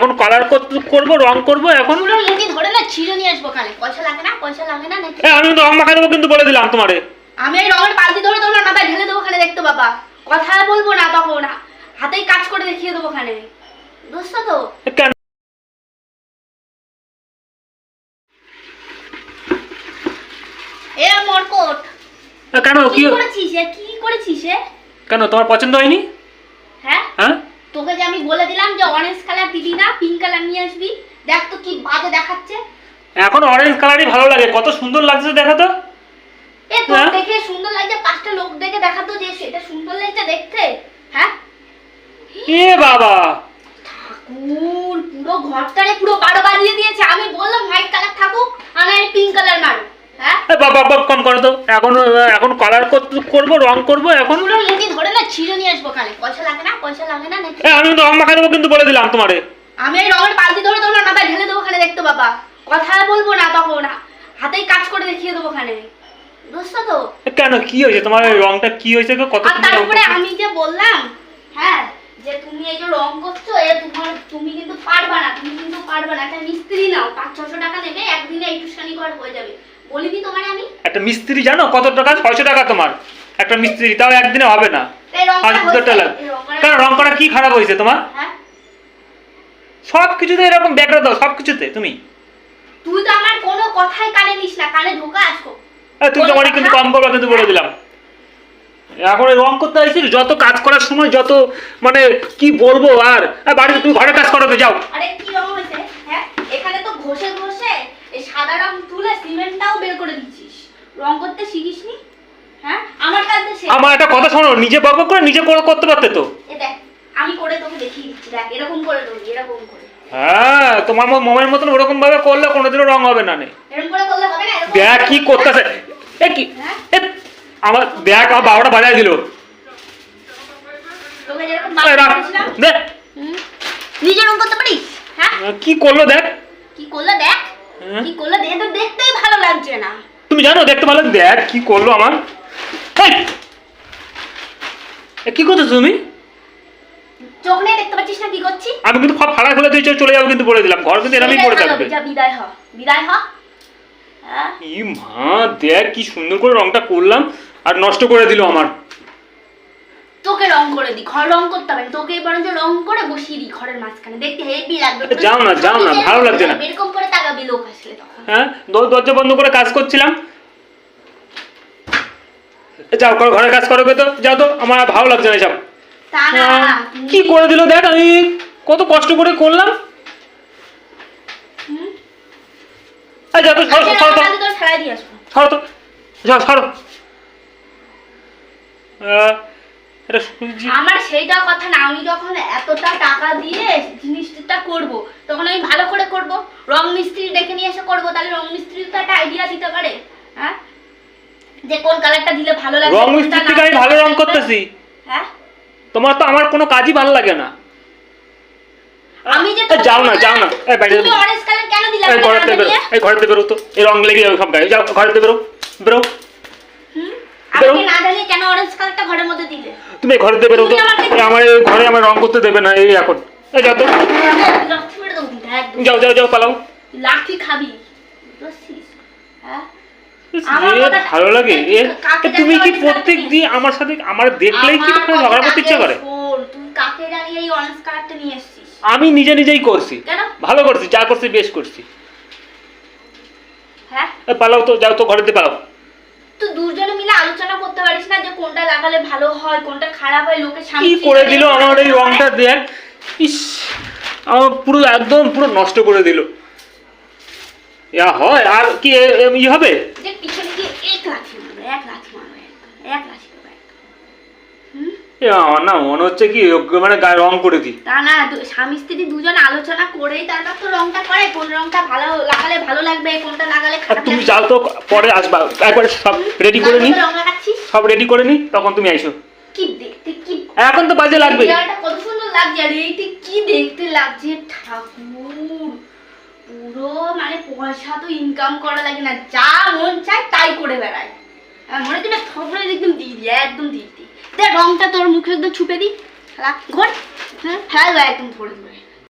এখন কালার করব রং করব এখন ধরে না ছিঁড়ে নিয়ে আসব কালে পয়সা লাগে না পয়সা লাগে না নাকি? এ, আমি রং মাখা দেবো কিন্তু বলে দিলাম তোমারে। আমি এই রঙের বালতি ধরে তোমার মাথায় ঢেলে দেবো ওখানে দেখতে বাবা। কথা বলব না তখন হাতেই কাজ করে দেখিয়ে দেবো ওখানে। বুঝছ তো। কেন? এ মরকট। কেন কি করেছিস কি করেছিস কেন তোমার পছন্দ হয়নি? হ্যাঁ? হ্যাঁ? তোকে যে আমি বলে দিলাম যে অরেঞ্জ দিবি না পিঙ্ক কালার নিয়ে আসবি। দেখ তো কি বাজে দেখাচ্ছে। এখন অরেঞ্জ কালারই ভালো লাগে কত সুন্দর লাগছে দেখো তো। এ তোর হ্যাঁ? দেখে সুন্দর লাগছে পাঁচটা লোক দেখে দেখাতো যে সুন্দর লাগছে দেখতে হ্যাঁ? এ বাবা। ঠাকুর পুরো ঘরটারে পুরো বারো বাজিয়ে দিয়েছে আমি বললাম হোয়াইট কালার থাকুক আর আমি পিঙ্ক কালার মারো হ্যাঁ? বাবা বাবা কম করো তো। এখন এখন কালার করব রং করব এখন পুরো ধরে না ছিঁড়ে নিয়ে আসব কালে পয়সা লাগে না? পয়সা লাগে না নাকি? এ, আমি তো রং মাখা দেবো কিন্তু বলে দিলাম তোমারে। আমি এই রঙের বালতি ধরে তোমার মাথায় ঢেলে দেবো ওখানে দেখতে বাবা। কথা বলব না তখন। হাতেই কাজ করে দেখিয়ে দেবো ওখানে। বুঝছ তো? কেন? কি হয়েছে? তোমার এই রংটা কি হয়েছে? কত আর তারপরে আমি যে বললাম হ্যাঁ যে তুমি এই যে রং করছ এ তোমার তুমি কিন্তু পারবা না তুমি কিন্তু পারবা না। একটা মিস্ত্রি নাও পাঁচ ছশো টাকা নেবে একদিনে একটুখানি করে হয়ে যাবে। বলিনি তোমার আমি? একটা মিস্ত্রি জানো? কত টাকা? ছয়শো টাকা তোমার। একটা মিস্ত্রি তাও একদিনে হবে না। রং করা কি খারাপ হয়েছে তোমার? হ্যাঁ? সব কিছুতে এরকম ব্যাকরা দাও সব কিছুতে তুমি? তুই তো আমার কোনো কথাই কানে নিস না কানে ঢোকা আসো তোমারই কিন্তু কম করবা কিন্তু বলে দিলাম। এখন রং করতে আসছিস যত কাজ করার সময় যত মানে কি বলব আর বাড়িতে তুমি ঘরে কাজ করো তো যাও। আরে কি রং হয়েছে? হ্যাঁ এখানে তো ঘষে ঘষে সাদা রং তুলে সিমেন্টটাও বের করে দিচ্ছিস। রং করতে শিখিসনি? আমার একটা কথা শোনো নিজে বক বক করে নিজে করে করতে পারতে তো। আমি করে তোকে দিচ্ছি দেখ এরকম করে দেবো এরকম করে। হ্যাঁ তোমার মোমের মতন ওরকম ভাবে করলে কোনোদিনও রং হবে না নে। দেখ কি করতেছে। এ কি? হ্যাঁ? আমার দেখ আমার বাবাটা বাজায় দিল। দেখ? নিজে রং করতে পারিস? হ্যাঁ? কি করল দেখ। কি করল দেখ? হ্যাঁ? কি করল দেখ? তো দেখতেই ভালো লাগছে না। তুমি জানো দেখতে ভালো দেখ কি করল আমার। এই! এ, কি করছ তুমি? চোখ নেই দেখতে পাচ্ছিস না কি করছি আমি কিন্তু সব ফাড়া ফেলে চলে যাব কিন্তু বলে দিলাম। ঘর কিন্তু এরমই পড়ে থাকবে। যা বিদায় হ বিদায় হ হ্যাঁ? ই মা দেখ কি সুন্দর করে রংটা করলাম আর নষ্ট করে দিল আমার। তোকে রং করে দি ঘর রং করতে হবে। তোকে বরঞ্চ রং করে বসিয়ে দি ঘরের মাঝখানে। দেখতে হেভি লাগবে। যাও না, যাও না, ভালো লাগছে না। এরকম করে তাকাবি লোক আসলে তখন। হ্যাঁ দরজা বন্ধ করে কাজ করছিলাম। যাও করো, ঘরে কাজ করো তো যাও তো আমার আর ভালো লাগছে না সব তা না। কি করে দিল দেখ আমি কত কষ্ট করে করলাম। তো সরো সরো তো। সরো তো যাও সরো। শুনছি আমার সেইটা কথা না আমি যখন এতটা টাকা দিয়ে জিনিসটা করব তখন আমি ভালো করে করব। রং মিস্ত্রি ডেকে নিয়ে এসে করব তাহলে রং মিস্ত্রি তো একটা আইডিয়া দিতে পারে হ্যাঁ? যে কোন কালারটা দিলে ভালো লাগবে রং থেকে আমি ভালো রং করতেছি। হ্যাঁ? তোমার তো আমার কোনো কাজই ভালো লাগে না। আমি যে যাও না যাও না। এই বাইরে তুমি অরেঞ্জ কালার কেন দিলে? এই ঘরেতে বেরো এই ঘরেতে বেরো তো এই রং লেগে যাবে সব গায়ে। যাও ঘরেতে বেরো বেরো। হুম? বেরো। না জানিয়ে কেন অরেঞ্জ কালারটা ঘরের মধ্যে দিলে? তুমি ঘরেতে বেরো তো আমার ঘরে আমার রং করতে দেবে না এই এখন। এই যাও তো। যাও যাও যাও পালাও। লাঠি খাবি বুঝছিস? হ্যাঁ? আমার এ, কথা- ভালো লাগে। তুমি কি প্রত্যেক দিন আমার সাথে আমার দেখলেই কি তোমার ঝগড়া করতে ইচ্ছা করে? আগে শোন, তুই কাকে জানিয়ে এই অরেঞ্জ কালারটা নিয়ে এসেছিস? আমি নিজে নিজেই করছি। ভালো করছি যা করছি বেশ করছি। হ্যাঁ? পালাও তো যাও তো ঘরেতে পালাও। তুই দুজনে মিলে আলোচনা করতে পারিস না যে কোনটা লাগালে ভালো হয় কোনটা খারাপ হয় লোকের সামনে কি করে দিল আমার এই রংটা দেখ? ইস আমার পুরো একদম পুরো নষ্ট করে দিল। ইয়া হয় আর কি ই হবে? না মনে হচ্ছে কি মানে গায়ে রং করে দিই। তা না স্বামী স্ত্রী দুজন আলোচনা করেই তারপর তো রংটা করে কোন রংটা ভালো লাগালে ভালো লাগবে কোনটা লাগালে খারাপ তুমি যাও তো পরে আসবা একবারে সব রেডি করে নি সব রেডি করে নি তখন তুমি আইসো। কি দেখতে কি এখন তো বাজে লাগবে। কত সুন্দর লাগছে আর এইটা কি দেখতে লাগছে ঠাকুর পুরো মানে পয়সা তো ইনকাম করা লাগে না, যা মন চায় তাই করে বেড়ায়। মনে হচ্ছে খবরে একদম দিয়ে দিই একদম দিয়ে দিই দেখ রংটা তোর মুখে একদম ছুপে দিই, খেলা, ঘর। হ্যাঁ খেলা একদম ধরে দেবো